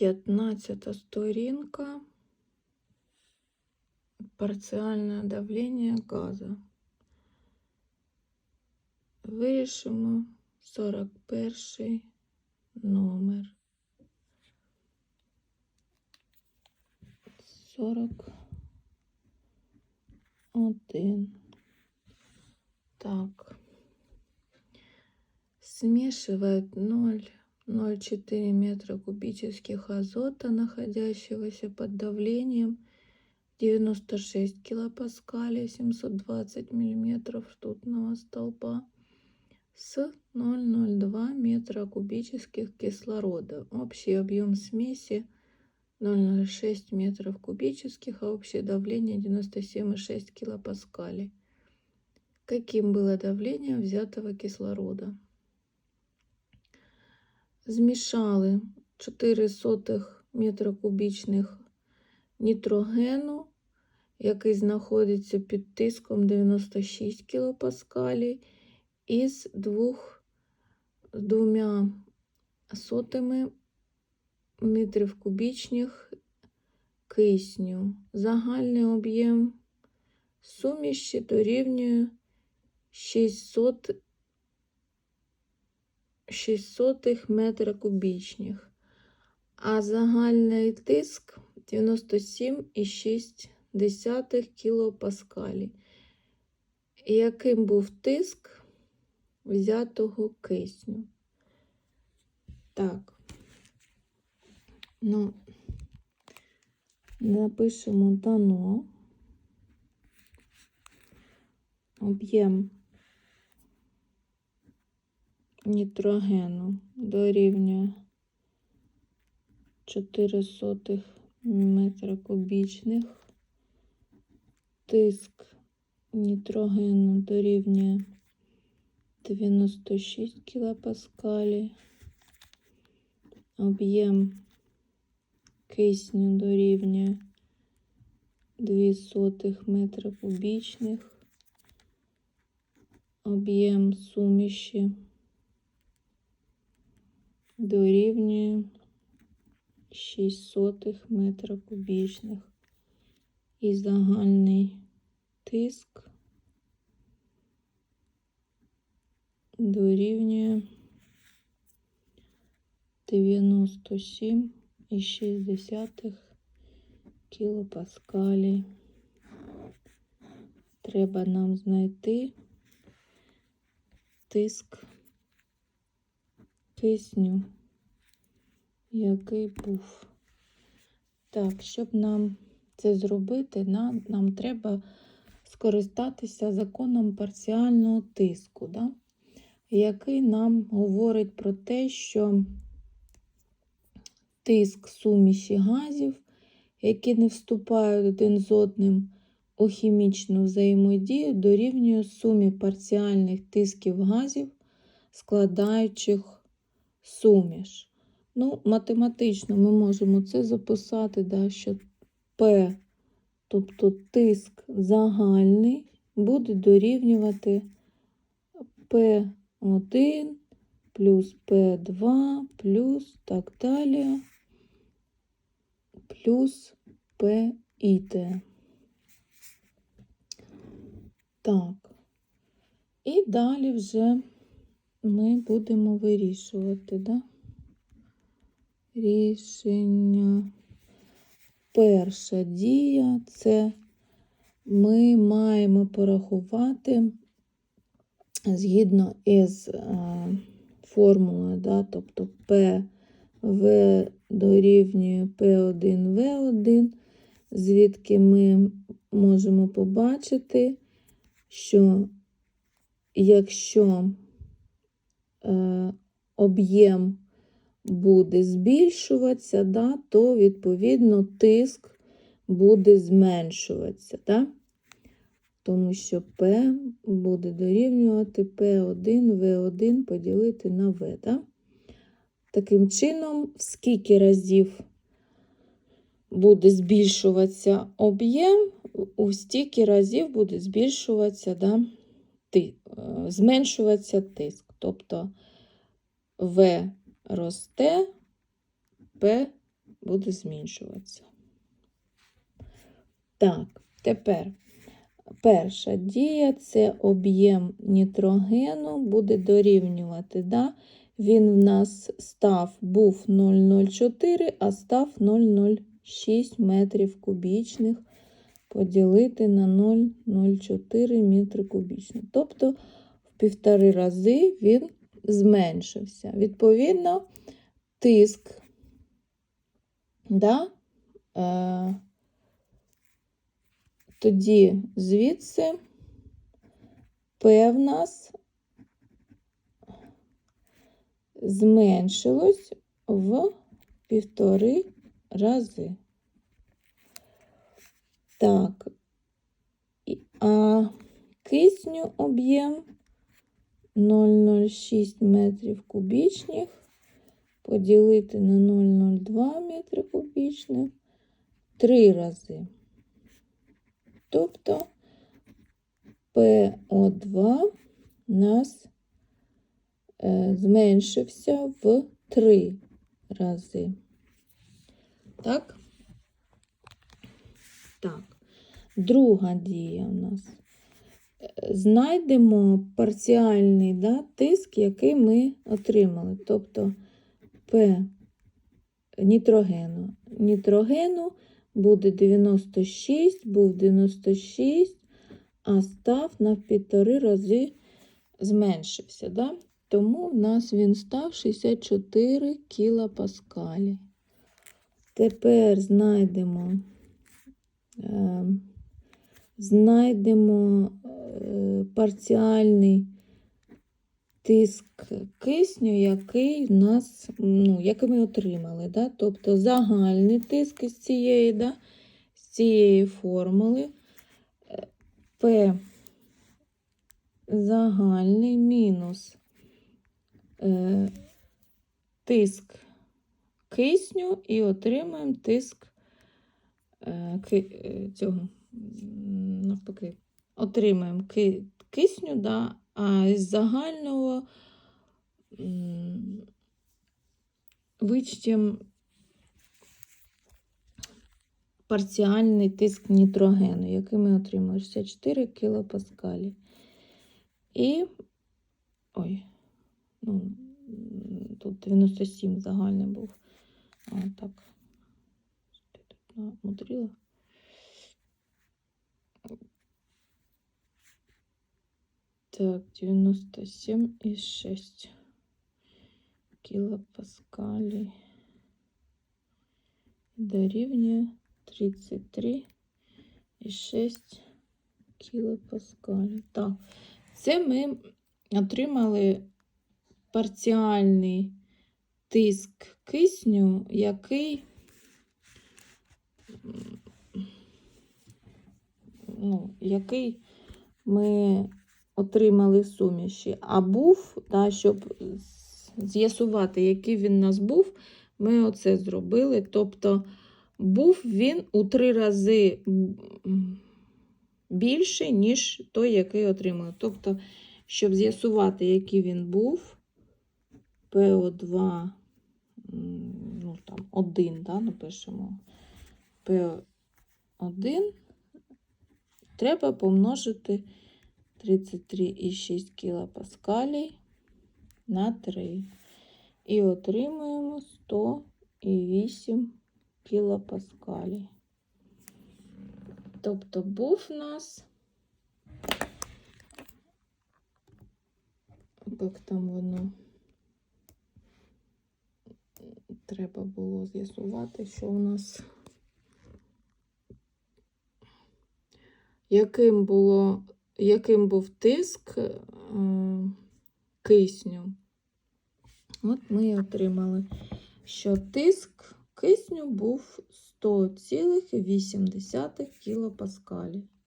15 сторінка. Парціальне давлення газу. Вирішимо 41 номер. 41. Так. Смешивает 0, 0,4 метра кубических азота, находящегося под давлением 96 килопаскалей, 720 миллиметров ртутного столба с 0,02 метра кубических кислорода. Общий объем смеси 0,06 метров кубических, а общее давление 97,6 килопаскалей. Каким было давление взятого кислорода? Змішали 4 сотих метра кубічних нітрогену, який знаходиться під тиском 96 кілопаскалів, із двох, з двома сотими метрів кубічних кисню. Загальний об'єм суміші дорівнює 600 600 метра кубічних, а загальний тиск 97,6 кілопаскалі. Яким був тиск взятого кисню? Так, ну, напишемо дано. Об'єм нітрогену дорівнює 4 сотих метра кубічних. Тиск нітрогену дорівнює 96 кілопаскалів. Об'єм кисню дорівнює 2 сотих метра кубічних. Об'єм суміші дорівнює 6 сотих метра кубічних і загальний тиск дорівнює 97,6 кілопаскалі. Треба нам знайти тиск кисню, який був. Так, щоб нам це зробити, нам, нам треба скористатися законом парціального тиску, да? який нам говорить про те, що тиск суміші газів, які не вступають один з одним у хімічну взаємодію, дорівнює сумі парціальних тисків газів, складаючих суміш. Ну, математично ми можемо це записати, да, що P, тобто тиск загальний, буде дорівнювати P1 плюс P2 плюс так далі, плюс P і Т. Так. І далі вже ми будемо вирішувати, да? Рішення. Перша дія це ми маємо порахувати згідно із а, формулою, да? тобто ПВ дорівнює P1В1, звідки ми можемо побачити, що якщо е, об'єм буде збільшуватися, да, то, відповідно, тиск буде зменшуватися. Да? Тому що P буде дорівнювати P1, V1 поділити на V. Да? Таким чином, в скільки разів буде збільшуватися об'єм, у стільки разів буде збільшуватися, да, ти, е, зменшуватися тиск. Тобто В росте, П буде зменшуватися. Так, тепер перша дія це об'єм нітрогену буде дорівнювати. Да? Він в нас став був 0,04, а став 0,06 метрів кубічних поділити на 0,04 метри кубічних. Тобто півтори рази він зменшився. Відповідно, тиск да, е, тоді звідси П в нас зменшилось в півтори рази. Так, а кисню об'єм 0,06 метрів кубічних поділити на 0,02 метри кубічних три рази. Тобто ПО2 нас е, зменшився в три рази. Так? Так. Друга дія у нас. Знайдемо парціальний да, тиск, який ми отримали. Тобто П нітрогену. Нітрогену буде 96, був 96, а став на півтори рази зменшився. Да? Тому в нас він став 64 кілопаскалі. Тепер знайдемо, е, знайдемо е, парціальний тиск кисню, який в нас, ну, який ми отримали. Да? Тобто загальний тиск з цієї, да? з цієї формули е, П загальний мінус е, тиск кисню і отримаємо тиск е, е, цього, навпаки, отримаємо ки, кисню, да, а з загального вичтем парціальний тиск нітрогену, який ми отримали 64 кілопаскалі. І ой, ну, тут 97 загальний був. А, так. Намудрила? Так, 97,6 кілопаскалі дорівнює 33,6 кілопаскалі. Так, це ми отримали парціальний тиск кисню, який ну, який ми отримали суміші. А був, да, щоб з'ясувати, який він у нас був, ми оце зробили. Тобто був він у три рази більший, ніж той, який отримали. Тобто, щоб з'ясувати, який він був, ПО2, м, ну там 1, да, напишемо П1, треба помножити 33,6 кілопаскалій на 3. І отримуємо 108 кілопаскалій. Тобто був у нас, як там воно, треба було з'ясувати, що у нас, яким було яким був тиск е, кисню. От ми і отримали, що тиск кисню був 100,8 кілопаскалі.